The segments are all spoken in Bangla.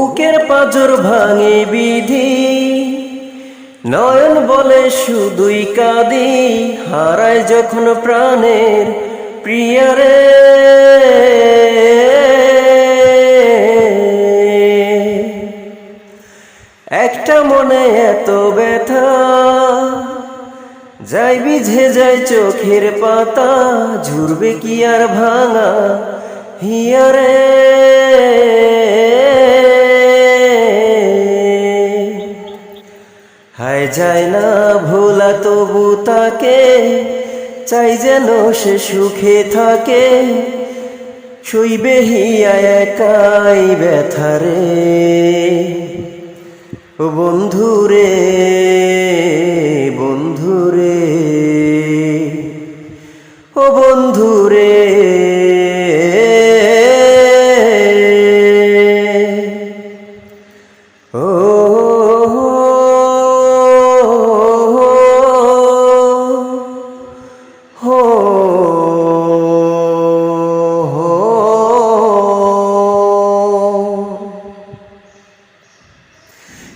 বুকের পাজর ভাঙে বিধি। নয়ন বলে শুধুই কাঁদি হারায় যখন প্রাণের প্রিয়ারে একটা মনে এত ব্যথা, যাই বিঝে যায় চোখের পাতা, ঝুরবে কি আর ভাঙা হিয়ারে যায় না ভোলা তবু তাকে, চাই যেন সে সুখে থাকে। শুইবে হিয়া একাই ব্যথারে ও বন্ধুরে বন্ধুরে ও বন্ধুরে ও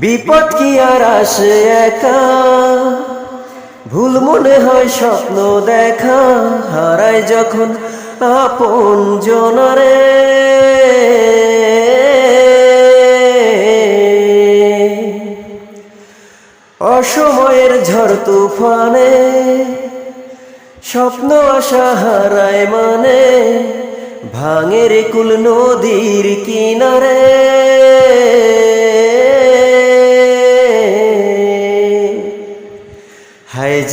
বিপদ কি আর আসে একা? ভুল মনে হয় স্বপ্ন দেখা, হারায় যখন আপন জনরে। অসময়ের ঝড় তুফানে, স্বপ্ন আশা হারায় মানে ভাঙের কুল নদীর কিনারে।